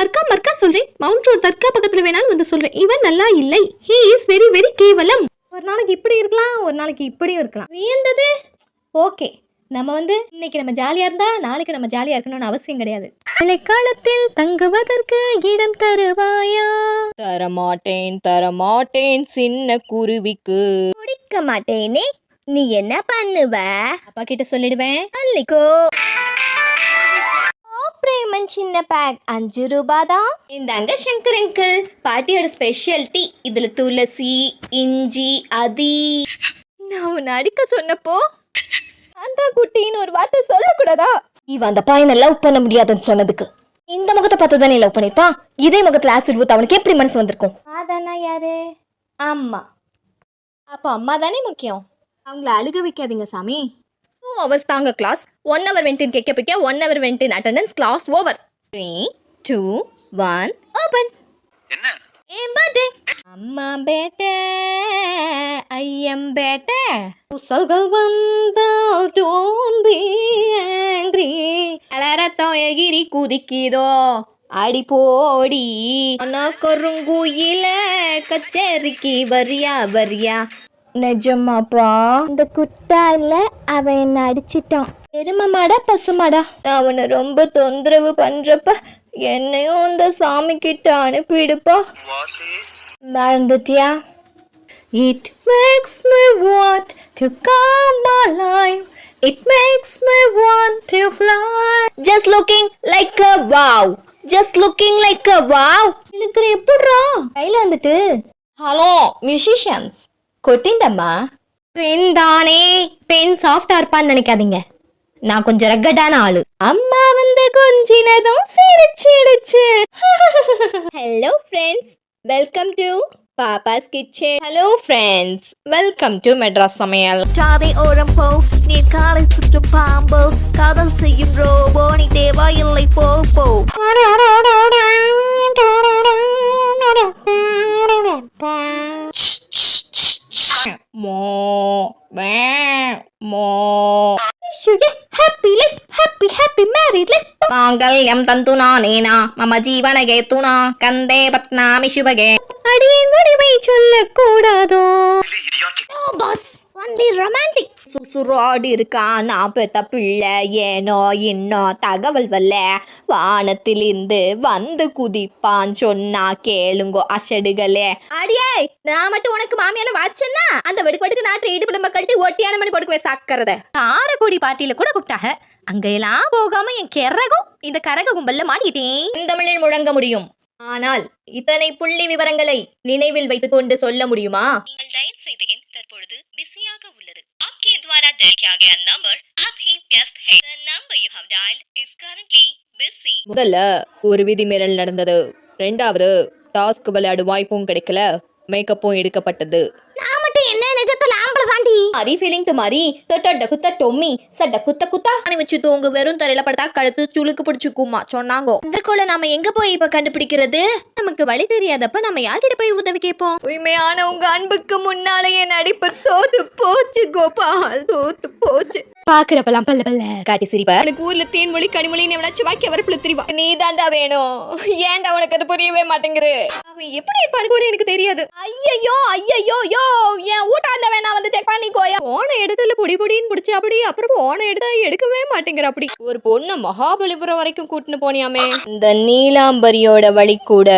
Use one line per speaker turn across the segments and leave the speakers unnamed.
மர்க்கா மர்க்கா சொல்றேன். Mount road தர்கா பக்கத்துல வேணாலும் வந்து சொல்றேன். இவன் நல்லா இல்லை. ஹி இஸ் வெரி வெரி கேவலம்.
ஒரு நாளைக்கு இப்படி இருக்கலாம் ஒரு நாளைக்கு இப்படியும் இருக்கலாம்.
வியந்தது. ஓகே நம்ம வந்து இன்னைக்கு நம்ம ஜாலியா இருந்தா நாளைக்கு நம்ம ஜாலியா இருக்கணும்னு அவசியம் கிடையாது. மழைக்காலத்தில் தங்குவதற்கு இடம் தருவாயா?
தரமாட்டேன் தரமாட்டேன் சின்ன குருவிக்கு.
குடிக்க மாட்டேனே. நீ என்ன பண்ணுவ? அப்பா கிட்ட சொல்லிடுவேன். அள்ளிக்கோ. ஓ, பிரேமன் சின்ன பேக் அஞ்சு ரூபாய் தான் இந்தாங்க சங்கர் அங்கிள் பாட்டியோட ஸ்பெஷல் டீ இதுல துளசி இஞ்சி அதி. நான் உன்னை அடிக்க சொன்னப்போ அந்த குட்டின்னு ஒரு வார்த்தை சொல்லக்கூடாதா? இவன் அந்த பையனை லவ் பண்ண முடியாதுன்னு சொன்னதுக்கு. இந்த முகத்தை பார்த்து தானே லவ் பண்ணிப்பா இதே முகத்துல ஆசிட் ஊத்த அவனுக்கு எப்படி மனசு வந்திருக்கும்? அதானா யாரு? அம்மா. அப்போ அம்மா தானே முக்கியம்? அவங்கள அழுக வைக்காதீங்க சாமி. டூ ஹவர்ஸ் தாங்க கிளாஸ் ஒன் ஹவர் வென்டின் கேட்க பிக்க one hour வென்டின் attendance class over three two one open
என்ன?
அம்மா பேட்ட ஐயம் பேட்ட. புசல்கள் வந்தால் டோன் பி ஆங்கிரி அலரத்தம் எகிரி குதிக்குதோ? அடி போடி அண்ணா கருங்குயில கச்சேரிக்கு வரியா வரியா? நிஜமாப்பா இந்த குட்டால அவன் என்ன அடிச்சிட்டான் எருமமாடா பசுமாடா அவனை ரொம்ப தொந்தரவு பண்றப்ப என்னையும் அந்த சாமி கிட்ட அனுப்பிடுப்பா மறந்துட்டியா It makes me want to come alive. It makes me want to fly. Just looking like a wow. Just looking like a wow. இருக்கிற எப்படிரா கையில வந்துட்டு ஹலோ மியூசிஷியன்ஸ் கொட்டிண்டம்மா பெண் தானே பெண் சாஃப்டா இருப்பான்னு நினைக்காதீங்க. நான் கொஞ்சம் ரக்கடான ஆளு. அம்மா வந்து கொஞ்சினதும் சிரிச்சிடுச்சு. Hello friends welcome to Pappa's kitchen hello friends welcome to Madras சமையல் சாதை ஓரம் போ நீ காலை சுற்றும் பாம்பு. காதல் செய்யும் ரோபோ நீ தேவா இல்லை போ போ. மாங்கல்யம் தந்து நானேனா மம ஜீவனகே துணா கந்தே பத்னாமி சுபகே அடியின் முடிவை சொல்லக்கூடாதோ பாஸ் ஒன்லி ரொமான்டிக் சுசுரோடு இருக்கா நான் பெத்த பிள்ளை ஏனோ இன்னோ தகவல் வல்ல வானத்திலிருந்து வந்து குதிப்பான் சொன்னா கேளுங்கோ அசடுகளே அடியே நான் மட்டும் உனக்கு மாமியால வாச்சேன்னா அந்த வெடுக்கு நாட்டு குடும்ப கட்டி ஒட்டியான மணி கொடுக்குவே சாக்கிறத காரக்குடி பார்ட்டியில கூட கூப்பிட்டாங்க அங்கெல்லாம் போகாம என் கிறகும் இந்த கரக கும்பல்ல மாட்டிட்டேன் தமிழில் முழங்க முடியும் ஆனால் இத்தனை புள்ளி விவரங்களை நினைவில் வைத்துக் கொண்டு சொல்ல முடியுமா
நீங்கள் டயல் தற்பொழுது பிஸியாக உள்ளது आपके द्वारा डायल किया गया नंबर अभी व्यस्त है The number you have dialed is currently busy.
முதல்ல ஒரு விதிமீறல் நடந்தது ரெண்டாவது டாஸ்க் விளையாடு வாய்ப்பும் கிடைக்கல மேக்கப்பும் எடுக்கப்பட்டது
நான் மட்டும் என்ன நிஜத்துல தாண்டி அரி ஃபீலிங் டு மாதிரி தொட்ட குத்த டொம்மி சட்ட குத்த குத்தா அணி வச்சு தூங்கு வெறும் தரையில படுத்தா கழுத்து சுளுக்கு பிடிச்சுக்குமா? சொன்னாங்க. இதற்குள்ள நாம எங்க போய் இப்ப கண்டுபிடிக்கிறது? நமக்கு வழி தெரியாதப்ப நம்ம யார்கிட்ட போய் உதவி கேட்போம்? உண்மையான உங்க அன்புக்கு முன்னாலே என் நடிப்பு தோத்து போச்சு கோபால். தோத்து போச்சு. பாக்குறப்பெல்லாம் பல்ல பல்ல காட்டி சிரிப்ப. எனக்கு ஊர்ல தேன்மொழி கனிமொழி எவனாச்சும் வாக்கிய வரப்புல தெரிவா நீ தாண்டா வேணும். ஏன்டா உனக்கு அது புரியவே மாட்டேங்குது? அவன் எப்படி இருப்பான்னு கூட எனக்கு தெரியாது. ஐயையோ ஐயையோ யோ என் ஊட்டாண்ட வேணா வந்து செக் பண்ணிக்கோயா போன இடத்துல பொடி பொடின்னு பிடிச்சி அப்படி அப்புறம் போன இடத்த எடுக்கவே மாட்டேங்கிற அப்படி. ஒரு பொண்ணு மகாபலிபுரம் வரைக்கும் கூட்டின்னு போனியாமே. இந்த நீலாம்பரியோட வழி கூட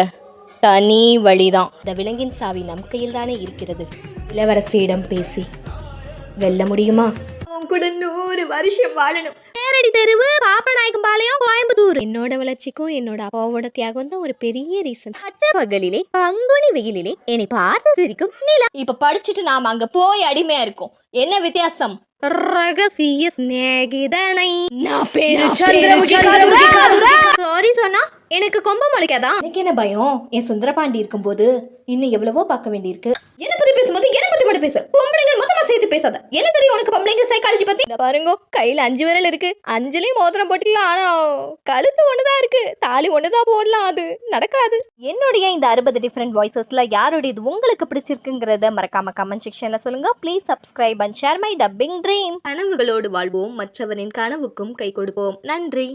தனி வழிதான். இந்த விலங்கின் சாவி நம் கையில் தானே இருக்கிறது. இளவரசியிடம் பேசி வெல்ல முடியுமா? உன் கூட நூறு வருஷம் வாழணும். நேரடி தெருவு பாப்பநாயக்கம் பாளையம் கோயம்புத்தூர். என்னோட வளர்ச்சிக்கும் என்னோட அப்பாவோட தியாகம் தான் ஒரு பெரிய ரீசன். பட்ட பகலிலே பங்குனி வெயிலிலே என்னை பார்த்து சிரிக்கும் நிலா. இப்ப படிச்சுட்டு நாம அங்க போய் அடிமையா இருக்கோம். என்ன வித்தியாசம்? ரகசிய சிநேகிதனை. நான் பேரு சாரி சொன்னா எனக்கு கொம்ப முளைக்காதா? எனக்கு என்ன பயம்? என் சுந்தரபாண்டி இருக்கும்போது இன்னும் எவ்வளவோ பார்க்க வேண்டியிருக்கு. என்ன பத்தி பேசும்போது என்ன பத்தி மட்டும் பேசு. மொத்தமா சேர்த்து பேசாத. என்ன தெரியும் உனக்கு பொம்பளைங்க சைக்காலஜி பத்தி? பாருங்க கையில அஞ்சு விரல் இருக்கு. அஞ்சுலயும் மோதிரம் போட்டுக்கலாம் ஆனா கழுத்து ஒண்ணுதான் இருக்கு. தாலி ஒண்ணுதான் போடலாம் அது நடக்காது. என்னுடைய இந்த அறுபது டிஃப்ரெண்ட் வாய்ஸஸ்ல யாருடையது உங்களுக்கு பிடிச்சிருக்குங்கிறத மறக்காம கமெண்ட் செக்ஷன்ல சொல்லுங்க. Please subscribe and share my dubbing dream கனவுகளோடு வாழ்வோம் மற்றவரின் கனவுக்கும் கை கொடுப்போம். நன்றி.